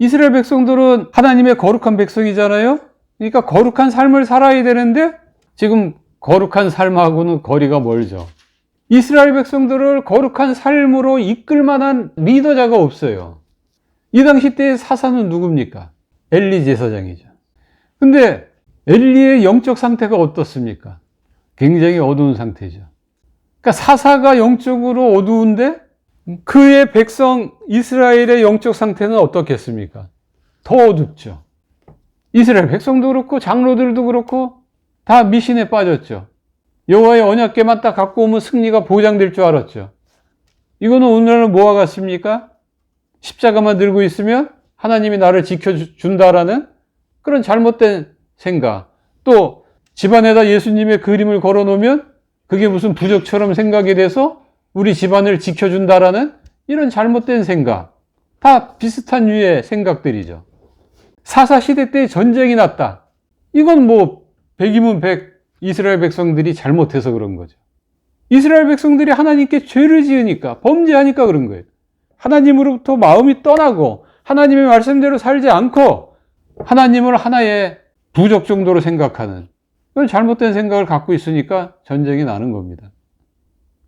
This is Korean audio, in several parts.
이스라엘 백성들은 하나님의 거룩한 백성이잖아요? 그러니까 거룩한 삶을 살아야 되는데 지금 거룩한 삶하고는 거리가 멀죠. 이스라엘 백성들을 거룩한 삶으로 이끌 만한 리더자가 없어요. 이 당시 때의 사사는 누굽니까? 엘리 제사장이죠. 근데 엘리의 영적 상태가 어떻습니까? 굉장히 어두운 상태죠. 그러니까 사사가 영적으로 어두운데 그의 백성 이스라엘의 영적 상태는 어떻겠습니까? 더 어둡죠. 이스라엘 백성도 그렇고 장로들도 그렇고 다 미신에 빠졌죠. 여호와의 언약궤만 딱 갖고 오면 승리가 보장될 줄 알았죠. 이거는 오늘날 뭐와 같습니까? 십자가만 들고 있으면 하나님이 나를 지켜준다라는 그런 잘못된 생각. 또 집안에다 예수님의 그림을 걸어 놓으면 그게 무슨 부적처럼 생각이 돼서 우리 집안을 지켜준다라는 이런 잘못된 생각. 다 비슷한 유의 생각들이죠. 사사시대 때 전쟁이 났다. 이건 뭐, 백이면 백, 이스라엘 백성들이 잘못해서 그런 거죠. 이스라엘 백성들이 하나님께 죄를 지으니까, 범죄하니까 그런 거예요. 하나님으로부터 마음이 떠나고, 하나님의 말씀대로 살지 않고, 하나님을 하나의 부적 정도로 생각하는, 그런 잘못된 생각을 갖고 있으니까 전쟁이 나는 겁니다.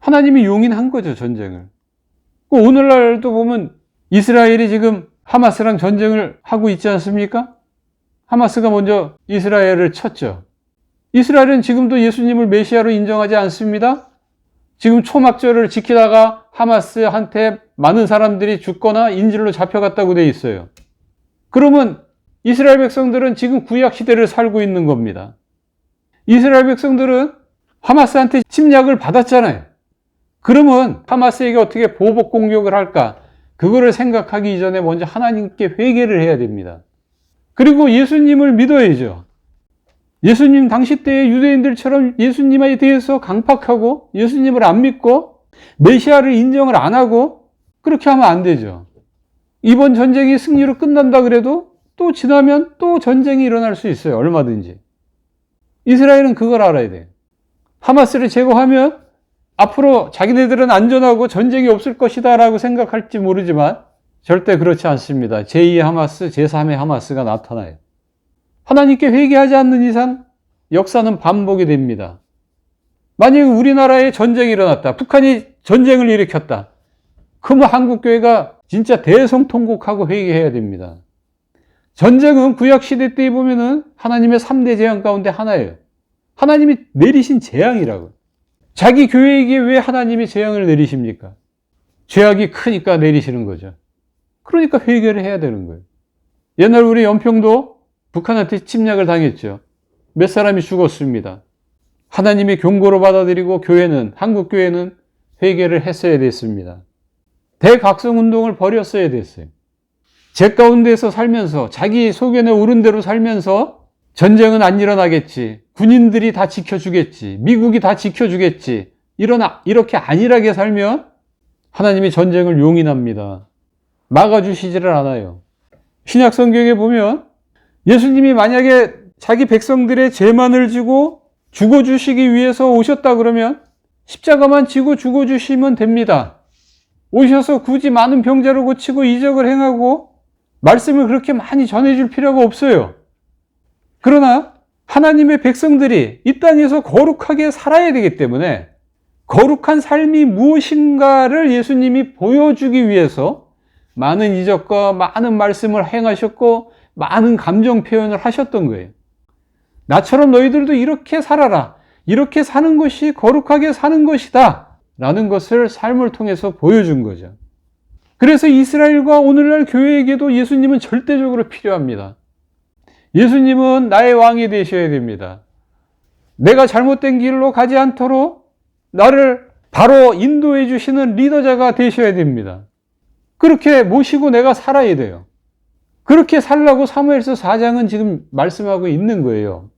하나님이 용인한 거죠, 전쟁을. 그 오늘날도 보면 이스라엘이 지금 하마스랑 전쟁을 하고 있지 않습니까? 하마스가 먼저 이스라엘을 쳤죠. 이스라엘은 지금도 예수님을 메시아로 인정하지 않습니다. 지금 초막절을 지키다가 하마스한테 많은 사람들이 죽거나 인질로 잡혀갔다고 돼 있어요. 그러면 이스라엘 백성들은 지금 구약 시대를 살고 있는 겁니다. 이스라엘 백성들은 하마스한테 침략을 받았잖아요. 그러면 하마스에게 어떻게 보복 공격을 할까? 그거를 생각하기 이전에 먼저 하나님께 회개를 해야 됩니다. 그리고 예수님을 믿어야죠. 예수님 당시 때의 유대인들처럼 예수님에 대해서 강팍하고 예수님을 안 믿고 메시아를 인정을 안 하고 그렇게 하면 안 되죠. 이번 전쟁이 승리로 끝난다 그래도 또 지나면 또 전쟁이 일어날 수 있어요. 얼마든지. 이스라엘은 그걸 알아야 돼요. 하마스를 제거하면 앞으로 자기네들은 안전하고 전쟁이 없을 것이다 라고 생각할지 모르지만 절대 그렇지 않습니다. 제2의 하마스, 제3의 하마스가 나타나요. 하나님께 회개하지 않는 이상 역사는 반복이 됩니다. 만약에 우리나라에 전쟁이 일어났다. 북한이 전쟁을 일으켰다. 그러면 한국교회가 진짜 대성통곡하고 회개해야 됩니다. 전쟁은 구약시대 때 보면은 하나님의 3대 재앙 가운데 하나예요. 하나님이 내리신 재앙이라고. 자기 교회에게 왜 하나님이 재앙을 내리십니까? 죄악이 크니까 내리시는 거죠. 그러니까 회개를 해야 되는 거예요. 옛날 우리 연평도 북한한테 침략을 당했죠. 몇 사람이 죽었습니다. 하나님이 경고로 받아들이고 교회는, 한국 교회는 회개를 했어야 됐습니다. 대각성 운동을 벌였어야 됐어요. 제 가운데서 살면서 자기 소견에 오른 대로 살면서 전쟁은 안 일어나겠지. 군인들이 다 지켜주겠지. 미국이 다 지켜주겠지. 일어나, 이렇게 안일하게 살면 하나님이 전쟁을 용인합니다. 막아주시지를 않아요. 신약 성경에 보면 예수님이 만약에 자기 백성들의 죄만을 지고 죽어주시기 위해서 오셨다 그러면 십자가만 지고 죽어주시면 됩니다. 오셔서 굳이 많은 병자를 고치고 이적을 행하고 말씀을 그렇게 많이 전해줄 필요가 없어요. 그러나 하나님의 백성들이 이 땅에서 거룩하게 살아야 되기 때문에 거룩한 삶이 무엇인가를 예수님이 보여주기 위해서 많은 이적과 많은 말씀을 행하셨고 많은 감정 표현을 하셨던 거예요. 나처럼 너희들도 이렇게 살아라. 이렇게 사는 것이 거룩하게 사는 것이다. 라는 것을 삶을 통해서 보여준 거죠. 그래서 이스라엘과 오늘날 교회에게도 예수님은 절대적으로 필요합니다. 예수님은 나의 왕이 되셔야 됩니다. 내가 잘못된 길로 가지 않도록 나를 바로 인도해 주시는 리더자가 되셔야 됩니다. 그렇게 모시고 내가 살아야 돼요. 그렇게 살라고 사무엘서 4장은 지금 말씀하고 있는 거예요.